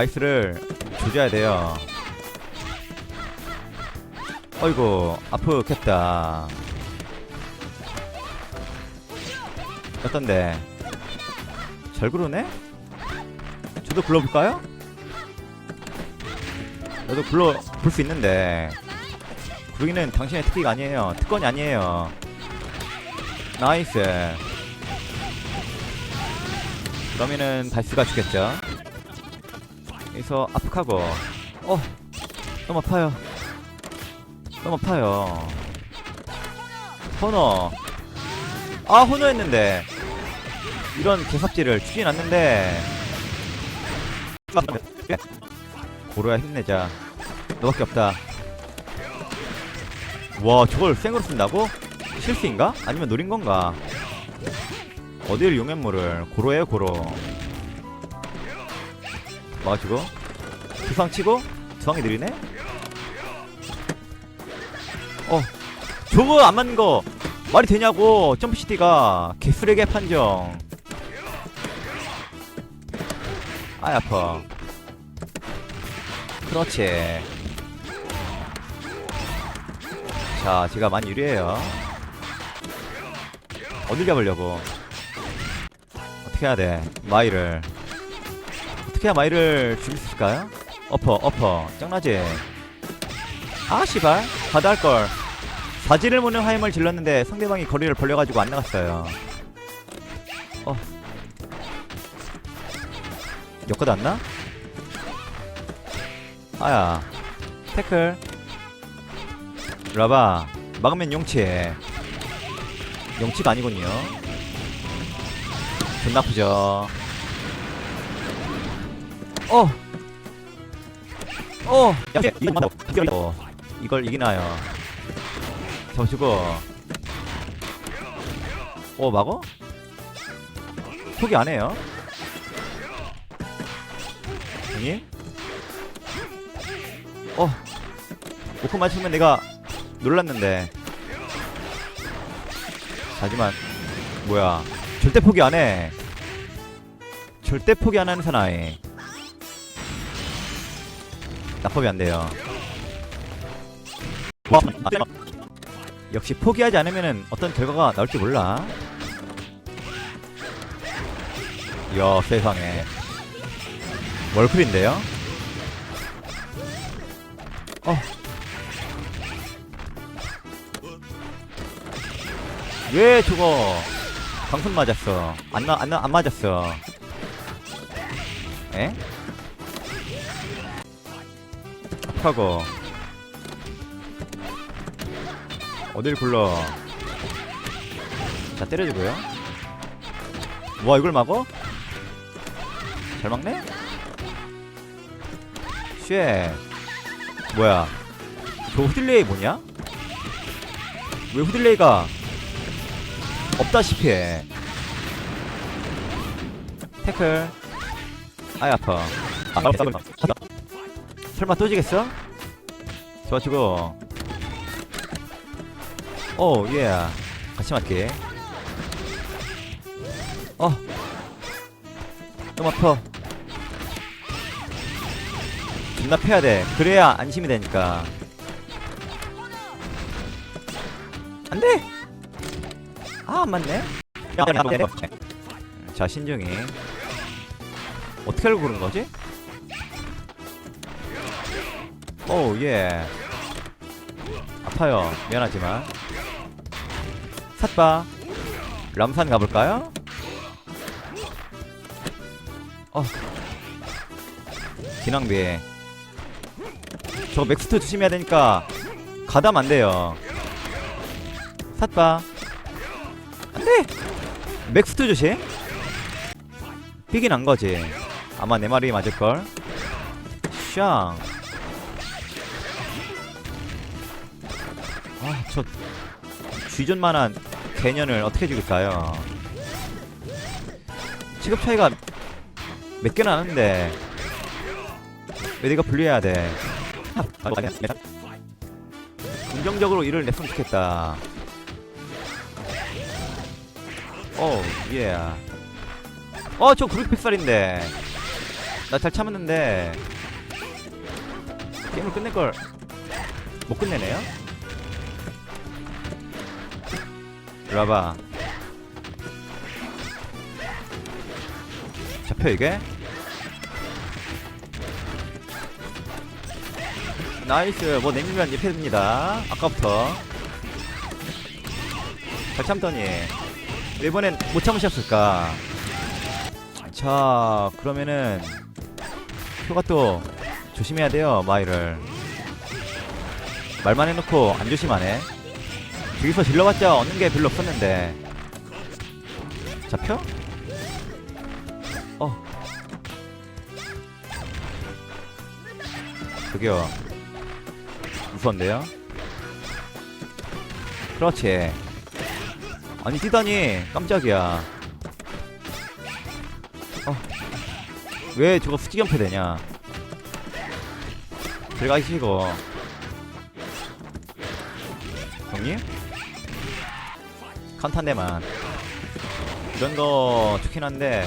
바이스를 조져야 돼요. 어이구 아프겠다. 어떤데? 잘 그러네? 저도 불러볼까요? 저도 불러 볼 수 있는데 구르기는 당신의 특기가 아니에요. 특권이 아니에요. 나이스. 그러면은 발스가 죽겠죠. 여기서 아프하고 어 너무 아파요. 너무 아파요. 호너 아 호너 했는데 이런 개삽질을 추진 않는데 고로야 힘내자 너밖에 없다 와 저걸 생으로 쓴다고? 실수인가? 아니면 노린 건가? 어딜 용했물을 고로예요 고로 막아주고 두상 치고 두상이 느리네? 어 저거 안 맞는 거 말이 되냐고 점프시티가. 개쓰레기 판정. 아이 아파. 그렇지. 자 제가 많이 유리해요. 어딜 잡으려고? 어떻게 해야 돼 마이를 어떻게 해야 마이를 죽일 수 있을까요? 어퍼 어퍼. 짱나지. 아 씨발. 가다 할걸. 사지를 무는 하임을 질렀는데 상대방이 거리를 벌려가지고 안 나갔어요. 어. 엮어도 안 나? 아야. 태클. 와봐 막으면 용치. 용치가 아니군요. 존나 아프죠 어! 어! 야, 이거 맞다. 이거 이걸 이기나요 잡아주고 어 막어? 포기 안 해요 형님? 어 오크 맞추면 내가 놀랐는데 하지만 뭐야 절대 포기 안해 절대 포기 안 하는 사나이 낙법이 안 돼요. 와, 역시 포기하지 않으면 어떤 결과가 나올지 몰라. 이야 세상에. 월클인데요? 어. 왜 저거 방송 맞았어? 안, 나, 안, 나, 안 맞았어. 에? 아파고 어딜 굴러? 자 때려주고요. 와 이걸 막어? 잘 막네? 쉣. 뭐야? 저 후딜레이 뭐냐? 왜 후딜레이가 없다시피 해? 태클. 아이 아파. 아, 설마 또 지겠어? 좋아지고 오, 예. 같이 맞게. 어. 너무 아파. 존나 패야 돼. 그래야 안심이 되니까. 안 돼! 아, 안 맞네? 자, 신중히. 어떻게 알고 그런 거지? 오, 예. 아파요. 미안하지만. 삿바. 람산 가볼까요? 어. 진앙비 저 맥스트 조심해야 되니까 가담 안 돼요. 삿바. 안 돼! 맥스트 조심. 삐긴 한 거지. 아마 내 말이 맞을걸? 샹 쥐존만한 개년을 어떻게 죽일까요? 취급 차이가 몇 개나 나는데 왜 내가 분리해야 돼? 긍정적으로 일을 냈으면 좋겠다. 오, 예. 어, 저 그룹 픽살인데. 나 잘 참았는데 게임을 끝낼 걸 못 끝내네요. 이리 와봐. 잡혀 이게? 나이스. 뭐 냉면 입혀줍니다. 아까부터 잘 참더니 이번엔 못 참으셨을까? 자 그러면은 표가 또 조심해야 돼요 마이를 말만 해놓고 안 조심하네 여기서 질러봤자 얻는 게 별로 없었는데 잡혀? 어 저기요 무서운데요? 그렇지 아니 뛰다니 깜짝이야 어. 왜 저거 수지연패 되냐 들어가시고 형님? 칸탄 대만. 이런 거 좋긴 한데.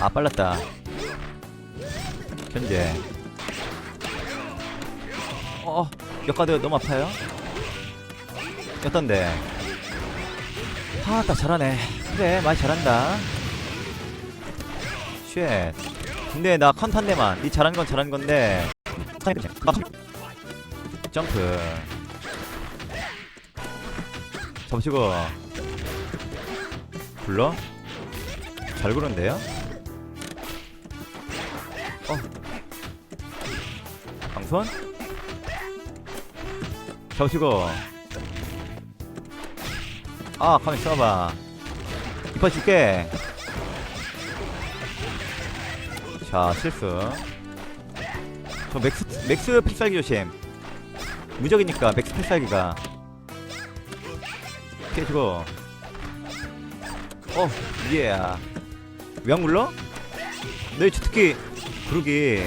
아 빨랐다. 견제. 어 역가드 너무 아파요? 어떤데? 아따 잘하네. 그래 많이 잘한다. 쉣. 근데 나 컨탄 데만. 니 잘한 건 잘한 건데. 점프 접시고. 불러? 잘 구른데요? 어. 방손? 접시고. 아 가만 있어봐. 이파 줄게. 자 실수. 저 맥스 맥스 필살기 조심. 무적이니까 맥스 필살기가 피해주고 어 예야 왜안 굴러? 내 주특기 구르기.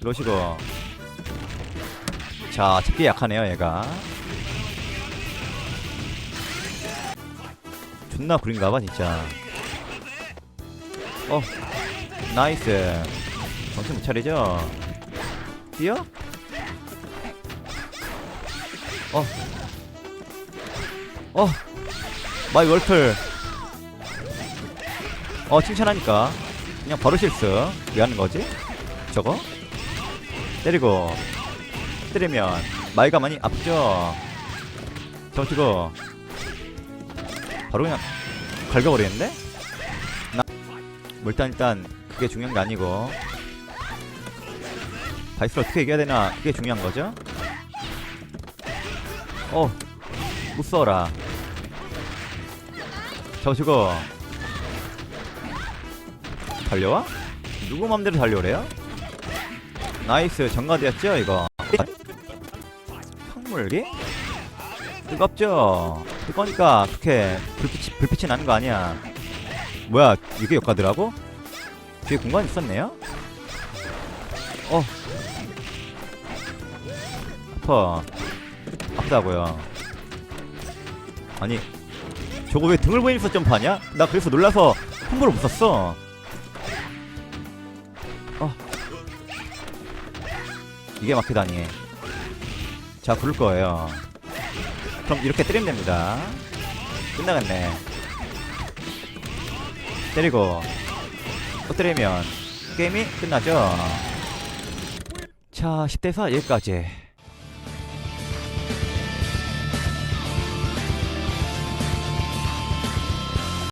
이러시고. 자 잡기 약하네요 얘가. 존나 구린가봐 진짜. 어 나이스. 정신 못 차리죠? 뛰어? 어. 어. 마이 월플. 어, 칭찬하니까. 그냥 바로 실수. 왜 하는 거지? 저거? 때리고. 때리면. 마이가 많이 아프죠? 저거 지고 바로 그냥 갈겨버리는데? 나. 뭐 일단, 일단, 그게 중요한 게 아니고. 다이스를 어떻게 이겨야 되나 그게 중요한 거죠? 어, 못 써라. 저시고 달려와? 누구 맘대로 달려오래요? 나이스 정가드였죠 이거. 황물기? 뜨겁죠? 뜨거니까 그렇게 불빛이, 불빛이 나는 거 아니야. 뭐야 이게 역가드라고? 뒤에 공간 있었네요? 어 아파 아프다고요 아니 저거 왜 등을 보이면서 점프하냐? 나 그래서 놀라서 콤보를 못 썼어. 어. 이게 막히다니. 자 부를 거예요. 그럼 이렇게 때리면 됩니다. 끝나갔네. 때리고 또 때리면 게임이 끝나죠. 자 10대4 여기까지